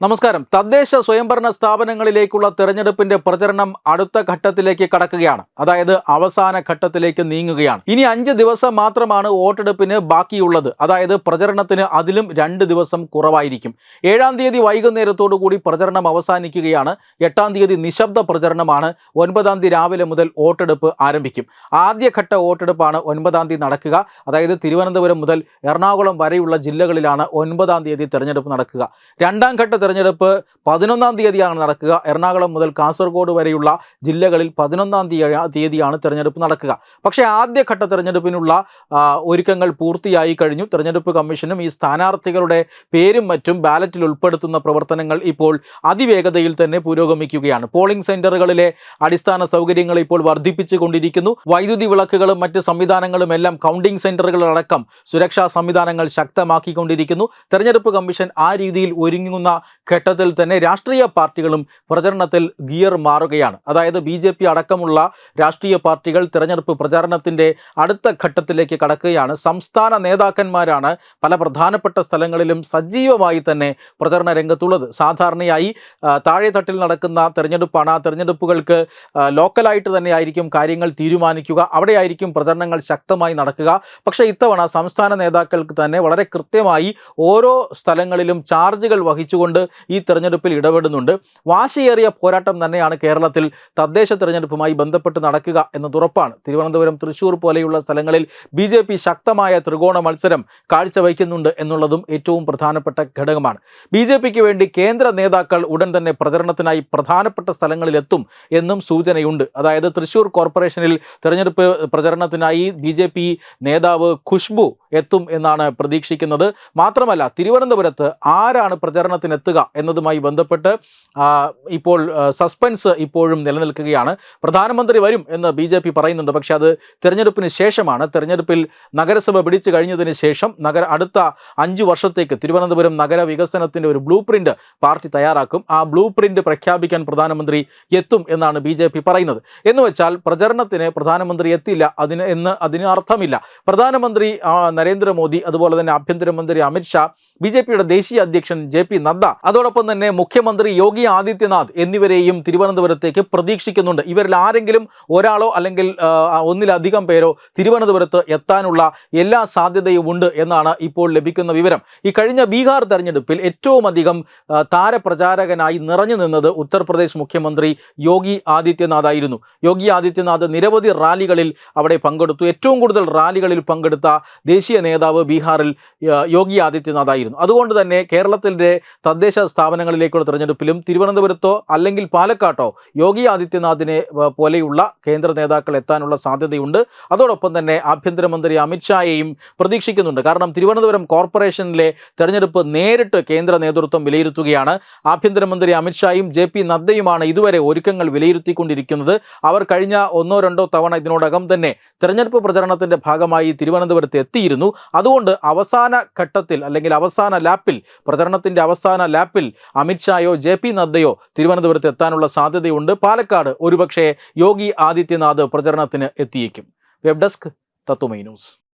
നമസ്കാരം. തദ്ദേശ സ്വയംഭരണ സ്ഥാപനങ്ങളിലേക്കുള്ള തെരഞ്ഞെടുപ്പിന്റെ പ്രചരണം അടുത്ത ഘട്ടത്തിലേക്ക് കടക്കുകയാണ്. അതായത് അവസാന ഘട്ടത്തിലേക്ക് നീങ്ങുകയാണ്. ഇനി അഞ്ച് ദിവസം മാത്രമാണ് വോട്ടെടുപ്പിന് ബാക്കിയുള്ളത്. അതായത് പ്രചരണത്തിന് അതിലും രണ്ട് ദിവസം കുറവായിരിക്കും. ഏഴാം തീയതി കൂടി പ്രചരണം അവസാനിക്കുകയാണ്. എട്ടാം തീയതി നിശബ്ദ പ്രചരണമാണ്. ഒൻപതാം തീയതി രാവിലെ മുതൽ വോട്ടെടുപ്പ് ആരംഭിക്കും. ആദ്യഘട്ട വോട്ടെടുപ്പാണ് ഒൻപതാം തീയതി നടക്കുക. അതായത് തിരുവനന്തപുരം മുതൽ എറണാകുളം വരെയുള്ള ജില്ലകളിലാണ് ഒൻപതാം തീയതി തെരഞ്ഞെടുപ്പ് നടക്കുക. രണ്ടാം ഘട്ട തെരഞ്ഞെടുപ്പ് പതിനൊന്നാം തീയതിയാണ് നടക്കുക. എറണാകുളം മുതൽ കാസർഗോഡ് വരെയുള്ള ജില്ലകളിൽ പതിനൊന്നാം തീയതി തീയതിയാണ് തെരഞ്ഞെടുപ്പ് നടക്കുക. പക്ഷേ ആദ്യഘട്ട തെരഞ്ഞെടുപ്പിനുള്ള ഒരുക്കങ്ങൾ പൂർത്തിയായി കഴിഞ്ഞു. തെരഞ്ഞെടുപ്പ് കമ്മീഷനും ഈ സ്ഥാനാർത്ഥികളുടെ പേരും മറ്റും ബാലറ്റിൽ ഉൾപ്പെടുത്തുന്ന പ്രവർത്തനങ്ങൾ ഇപ്പോൾ അതിവേഗതയിൽ തന്നെ പുരോഗമിക്കുകയാണ്. പോളിംഗ് സെന്ററുകളിലെ അടിസ്ഥാന സൗകര്യങ്ങൾ ഇപ്പോൾ വർദ്ധിപ്പിച്ചുകൊണ്ടിരിക്കുന്നു വൈദ്യുതി വിളക്കുകളും മറ്റ് സംവിധാനങ്ങളും എല്ലാം കൗണ്ടിംഗ് സെന്ററുകളടക്കം സുരക്ഷാ സംവിധാനങ്ങൾ ശക്തമാക്കിക്കൊണ്ടിരിക്കുന്നു. തെരഞ്ഞെടുപ്പ് കമ്മീഷൻ ആ രീതിയിൽ ഒരുങ്ങുന്ന ഘട്ടത്തിൽ തന്നെ രാഷ്ട്രീയ പാർട്ടികളും പ്രചരണത്തിൽ ഗിയർ മാറുകയാണ്. അതായത് ബി ജെ പി അടക്കമുള്ള രാഷ്ട്രീയ പാർട്ടികൾ തിരഞ്ഞെടുപ്പ് പ്രചാരണത്തിന്റെ അടുത്ത ഘട്ടത്തിലേക്ക് കടക്കുകയാണ്. സംസ്ഥാന നേതാക്കന്മാരാണ് പല പ്രധാനപ്പെട്ട സ്ഥലങ്ങളിലും സജീവമായി തന്നെ പ്രചരണ രംഗത്തുള്ളത്. സാധാരണയായി താഴെ താഴെത്തട്ടിൽ നടക്കുന്ന തെരഞ്ഞെടുപ്പാണ്. ആ തിരഞ്ഞെടുപ്പുകൾക്ക് ലോക്കലായിട്ട് തന്നെ ആയിരിക്കും കാര്യങ്ങൾ തീരുമാനിക്കുക. അവിടെയായിരിക്കും പ്രചരണങ്ങൾ ശക്തമായി നടക്കുക. പക്ഷേ ഇത്തവണ സംസ്ഥാന നേതാക്കൾക്ക് തന്നെ വളരെ കൃത്യമായി ഓരോ സ്ഥലങ്ങളിലും ചാർജുകൾ വഹിച്ചുകൊണ്ട് ഈ തെരഞ്ഞെടുപ്പിൽ ഇടപെടുന്നുണ്ട്. വാശിയേറിയ പോരാട്ടം തന്നെയാണ് കേരളത്തിൽ തദ്ദേശ തെരഞ്ഞെടുപ്പുമായി ബന്ധപ്പെട്ട് നടക്കുക എന്നത് ഉറപ്പാണ്. തിരുവനന്തപുരം തൃശൂർ പോലെയുള്ള സ്ഥലങ്ങളിൽ ബി ശക്തമായ ത്രികോണ മത്സരം കാഴ്ചവയ്ക്കുന്നുണ്ട് എന്നുള്ളതും ഏറ്റവും പ്രധാനപ്പെട്ട ഘടകമാണ്. ബി വേണ്ടി കേന്ദ്ര നേതാക്കൾ ഉടൻ തന്നെ പ്രചരണത്തിനായി പ്രധാനപ്പെട്ട സ്ഥലങ്ങളിലെത്തും എന്നും സൂചനയുണ്ട്. അതായത് തൃശൂർ കോർപ്പറേഷനിൽ തെരഞ്ഞെടുപ്പ് പ്രചരണത്തിനായി ബി നേതാവ് ഖുഷ്ബു എത്തും എന്നാണ് പ്രതീക്ഷിക്കുന്നത്. മാത്രമല്ല തിരുവനന്തപുരത്ത് ആരാണ് പ്രചരണത്തിനെത്തുക എന്നതുമായി ബന്ധപ്പെട്ട് ഇപ്പോൾ സസ്പെൻസ് ഇപ്പോഴും നിലനിൽക്കുകയാണ്. പ്രധാനമന്ത്രി വരും എന്ന് ബി ജെ പി പറയുന്നുണ്ട്. പക്ഷേ അത് തിരഞ്ഞെടുപ്പിന് ശേഷമാണ്. തിരഞ്ഞെടുപ്പിൽ നഗരസഭ പിടിച്ചു കഴിഞ്ഞതിന് ശേഷം നഗര അടുത്ത അഞ്ചു വർഷത്തേക്ക് തിരുവനന്തപുരം നഗര വികസനത്തിന്റെ ഒരു ബ്ലൂ പ്രിന്റ് പാർട്ടി തയ്യാറാക്കും. ആ ബ്ലൂ പ്രിന്റ് പ്രഖ്യാപിക്കാൻ പ്രധാനമന്ത്രി എത്തും എന്നാണ് ബി പറയുന്നത്. എന്ന് വെച്ചാൽ പ്രചരണത്തിന് പ്രധാനമന്ത്രി എത്തില്ല. അതിന് എന്ന് അതിന് അർത്ഥമില്ല. പ്രധാനമന്ത്രി നരേന്ദ്രമോദി അതുപോലെ തന്നെ ആഭ്യന്തരമന്ത്രി അമിത്ഷാ ബി ജെ പിയുടെ ദേശീയ അധ്യക്ഷൻ ജെ പി നദ്ദ അതോടൊപ്പം തന്നെ മുഖ്യമന്ത്രി യോഗി ആദിത്യനാഥ് എന്നിവരെയും തിരുവനന്തപുരത്തേക്ക് പ്രതീക്ഷിക്കുന്നുണ്ട്. ഇവരിൽ ആരെങ്കിലും ഒരാളോ അല്ലെങ്കിൽ ഒന്നിലധികം പേരോ തിരുവനന്തപുരത്ത് എത്താനുള്ള എല്ലാ സാധ്യതയും ഉണ്ട് എന്നാണ് ഇപ്പോൾ ലഭിക്കുന്ന വിവരം. ഈ കഴിഞ്ഞ ബീഹാർ തെരഞ്ഞെടുപ്പിൽ ഏറ്റവും അധികം താരപ്രചാരകനായി നിറഞ്ഞു നിന്നത് ഉത്തർപ്രദേശ് മുഖ്യമന്ത്രി യോഗി ആദിത്യനാഥ് ആയിരുന്നു. യോഗി ആദിത്യനാഥ് നിരവധി റാലികളിൽ അവിടെ പങ്കെടുത്തു. ഏറ്റവും കൂടുതൽ റാലികളിൽ പങ്കെടുത്ത ദേശീയ നേതാവ് ബീഹാറിൽ യോഗി ആദിത്യനാഥ് ആയിരുന്നു അതുകൊണ്ട് തന്നെ കേരളത്തിന്റെ തദ്ദേശ സ്ഥാപനങ്ങളിലേക്കുള്ള തിരഞ്ഞെടുപ്പിലും തിരുവനന്തപുരത്തോ അല്ലെങ്കിൽ പാലക്കാട്ടോ യോഗി ആദിത്യനാഥിനെ പോലെയുള്ള കേന്ദ്ര നേതാക്കൾ എത്താനുള്ള സാധ്യതയുണ്ട്. അതോടൊപ്പം തന്നെ ആഭ്യന്തരമന്ത്രി അമിത്ഷായെയും പ്രതീക്ഷിക്കുന്നുണ്ട്. കാരണം തിരുവനന്തപുരം കോർപ്പറേഷനിലെ തെരഞ്ഞെടുപ്പ് നേരിട്ട് കേന്ദ്ര നേതൃത്വം വിലയിരുത്തുകയാണ്. ആഭ്യന്തരമന്ത്രി അമിത്ഷായും ജെ പി നദ്ദയുമാണ് ഇതുവരെ ഒരുക്കങ്ങൾ വിലയിരുത്തിക്കൊണ്ടിരിക്കുന്നത്. അവർ കഴിഞ്ഞ ഒന്നോ രണ്ടോ തവണ ഇതിനോടകം തന്നെ തെരഞ്ഞെടുപ്പ് പ്രചരണത്തിന്റെ ഭാഗമായി തിരുവനന്തപുരത്ത് എത്തിയിരുന്നു. അതുകൊണ്ട് അവസാന ഘട്ടത്തിൽ അല്ലെങ്കിൽ അവസാന ലാപ്പിൽ പ്രചരണത്തിന്റെ അവസാന ലാപ്പിൽ അമിത്ഷായോ ജെ പി നദ്ദയോ തിരുവനന്തപുരത്ത് എത്താനുള്ള സാധ്യതയുണ്ട്. പാലക്കാട് ഒരുപക്ഷേ യോഗി ആദിത്യനാഥ് പ്രചരണത്തിന് എത്തിയേക്കും. വെബ് ഡെസ്ക് തത്തുമൈ ന്യൂസ്.